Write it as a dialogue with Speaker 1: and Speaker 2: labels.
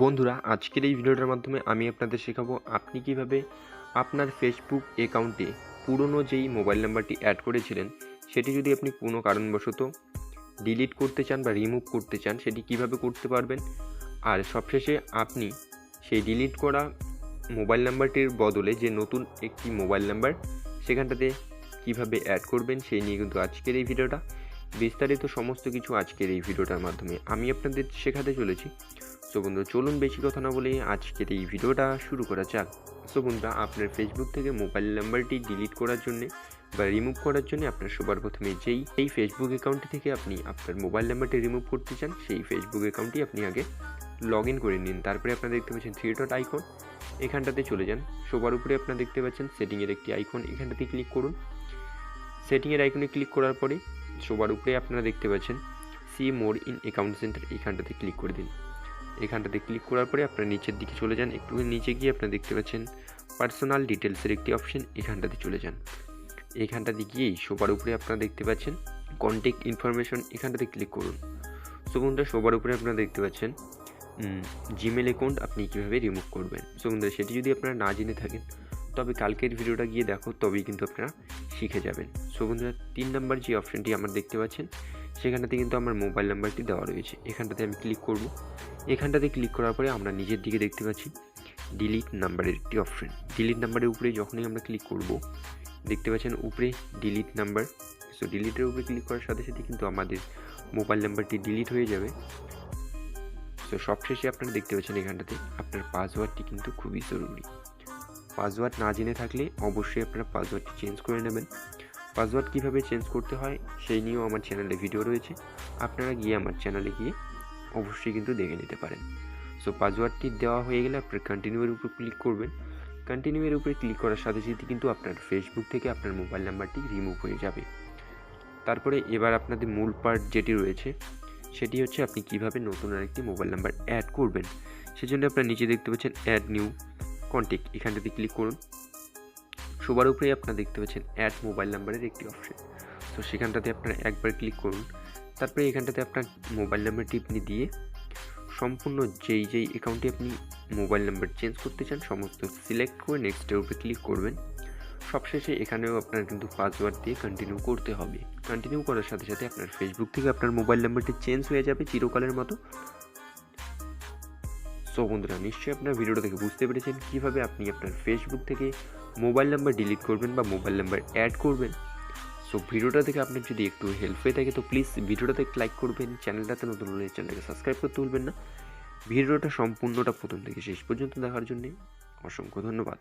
Speaker 1: বন্ধুরা, আজকের এই ভিডিওটার মাধ্যমে আমি আপনাদের শেখাবো আপনি কীভাবে আপনার ফেসবুক অ্যাকাউন্টে পুরনো যেই মোবাইল নাম্বারটি অ্যাড করেছিলেন, সেটি যদি আপনি কোনো কারণবশত ডিলিট করতে চান বা রিমুভ করতে চান, সেটি কীভাবে করতে পারবেন? আর সবশেষে আপনি সেই ডিলিট করা মোবাইল নাম্বারটির বদলে যে নতুন একটি মোবাইল নাম্বার সেখানটাতে কীভাবে অ্যাড করবেন, সেই নিয়ে কিন্তু আজকের এই ভিডিওটা। বিস্তারিত সমস্ত কিছু আজকের এই ভিডিওটার মাধ্যমে আমি আপনাদের শেখাতে চলেছি। সো বন্ধু, চলুন বেশি কথা না বলে আজকের এই ভিডিওটা শুরু করা যাক। সো বন্ধুরা, আপনার ফেসবুক থেকে মোবাইল নাম্বারটি ডিলিট করার জন্যে বা রিমুভ করার জন্য আপনার সবার প্রথমে যেই এই ফেসবুক অ্যাকাউন্টটি থেকে আপনি আপনার মোবাইল নাম্বারটি রিমুভ করতে চান, সেই ফেসবুক অ্যাকাউন্টটি আপনি আগে লগ ইন করে নিন। তারপরে আপনারা দেখতে পাচ্ছেন থ্রি ডট আইকন এখানটাতে চলে যান। সবার উপরে আপনারা দেখতে পাচ্ছেন সেটিংয়ের একটি আইকন এখানটাতে ক্লিক করুন। সেটিংয়ের আইকনে ক্লিক করার পরে সবার উপরে আপনারা দেখতে পাচ্ছেন see more in account center এখানটাতে ক্লিক করে দিন। এখানটাতে ক্লিক করার পরে আপনার নিচের দিকে চলে যান। একটু নিচে গিয়ে আপনারা দেখতে পাচ্ছেন পার্সোনাল ডিটেলসের একটি অপশন এখানটাতে চলে যান। এখানটাতে গিয়েই সবার উপরে আপনারা দেখতে পাচ্ছেন কন্ট্যাক্ট ইনফরমেশন এখানটাতে ক্লিক করুন। সো বন্ধুরা সবার উপরে আপনারা দেখতে পাচ্ছেন জিমেল অ্যাকাউন্ট আপনি কীভাবে রিমুভ করবেন। সো বন্ধুরা সেটি যদি আপনারা না জেনে থাকেন, তবে কালকের ভিডিওটা গিয়ে দেখো, তবেই কিন্তু আপনারা শিখে যাবেন। সো বন্ধুরা তিন নাম্বার যে অপশানটি আমার দেখতে পাচ্ছেন সেখানটাতে কিন্তু আমার মোবাইল নাম্বারটি দেওয়া রয়েছে। এখানটাতে আমি ক্লিক করব। এখানটাতে ক্লিক করার পরে আমরা নিজের দিকে দেখতে পাচ্ছি ডিলিট নাম্বারের একটি অপশন ডিলিট নাম্বারের উপরে যখনই আমরা ক্লিক করব, দেখতে পাচ্ছেন উপরে ডিলিট নাম্বার। সো ডিলিটের উপরে ক্লিক করার সাথে সাথে কিন্তু আমাদের মোবাইল নাম্বারটি ডিলিট হয়ে যাবে। সো সবশেষে আপনারা দেখতে পাচ্ছেন এখানটাতে আপনার পাসওয়ার্ডটি কিন্তু খুবই জরুরি। পাসওয়ার্ড না জেনে থাকলে অবশ্যই আপনারা পাসওয়ার্ডটি চেঞ্জ করে নেবেন। পাসওয়ার্ড কীভাবে চেঞ্জ করতে হয় সেই নিয়েও আমার চ্যানেলে ভিডিও রয়েছে। আপনারা গিয়ে আমার চ্যানেলে গিয়ে অবশ্যই কিন্তু দেখে নিতে পারেন। সো পাসওয়ার্ডটি দেওয়া হয়ে গেলে আপনার কন্টিনিউয়ের উপর ক্লিক করবেন। কন্টিনিউয়ের উপরে ক্লিক করার সাথে সাথে কিন্তু আপনার ফেসবুক থেকে আপনার মোবাইল নাম্বারটি রিমুভ হয়ে যাবে। তারপরে এবার আপনাদের মূল পার্ট যেটি রয়েছে, সেটি হচ্ছে আপনি কীভাবে নতুন আরেকটি মোবাইল নাম্বার অ্যাড করবেন। সেজন্য আপনার নিচে দেখতে পাচ্ছেন অ্যাড নিউ কন্ট্যাক্ট এখানটাতে ক্লিক করুন। সবার উপরে আপনারা দেখতে পাচ্ছেন অ্যাড মোবাইল নাম্বারের একটি অপশন তো সেখানটাতে আপনারা একবার ক্লিক করুন। তারপরে এখানটাতে আপনার মোবাইল নাম্বারটি আপনি দিয়ে সম্পূর্ণ যেই যেই অ্যাকাউন্টে আপনি মোবাইল নাম্বার চেঞ্জ করতে চান, সমস্ত সিলেক্ট করে নেক্সটের উপরে ক্লিক করবেন। সবশেষে এখানেও আপনার কিন্তু পাসওয়ার্ড দিয়ে কন্টিনিউ করতে হবে। কন্টিনিউ করার সাথে সাথে আপনার ফেসবুক থেকে আপনার মোবাইল নাম্বারটি চেঞ্জ হয়ে যাবে চিরকালের মতো। সো বন্ধুরা, নিশ্চয়ই আপনার ভিডিওটা দেখে বুঝতে পেরেছেন কীভাবে আপনি আপনার ফেসবুক থেকে মোবাইল নাম্বার ডিলিট করবেন বা মোবাইল নাম্বার অ্যাড করবেন। সো ভিডিওটা থেকে আপনার যদি একটু হেল্প হয়ে থাকে, তো প্লিজ ভিডিওটাতে লাইক করবেন চ্যানেলটাতে নতুন হলে চ্যানেলটাকে সাবস্ক্রাইব করতে ভুলবেন না। ভিডিওটা সম্পূর্ণটা প্রথম থেকে শেষ পর্যন্ত দেখার জন্যে অসংখ্য ধন্যবাদ।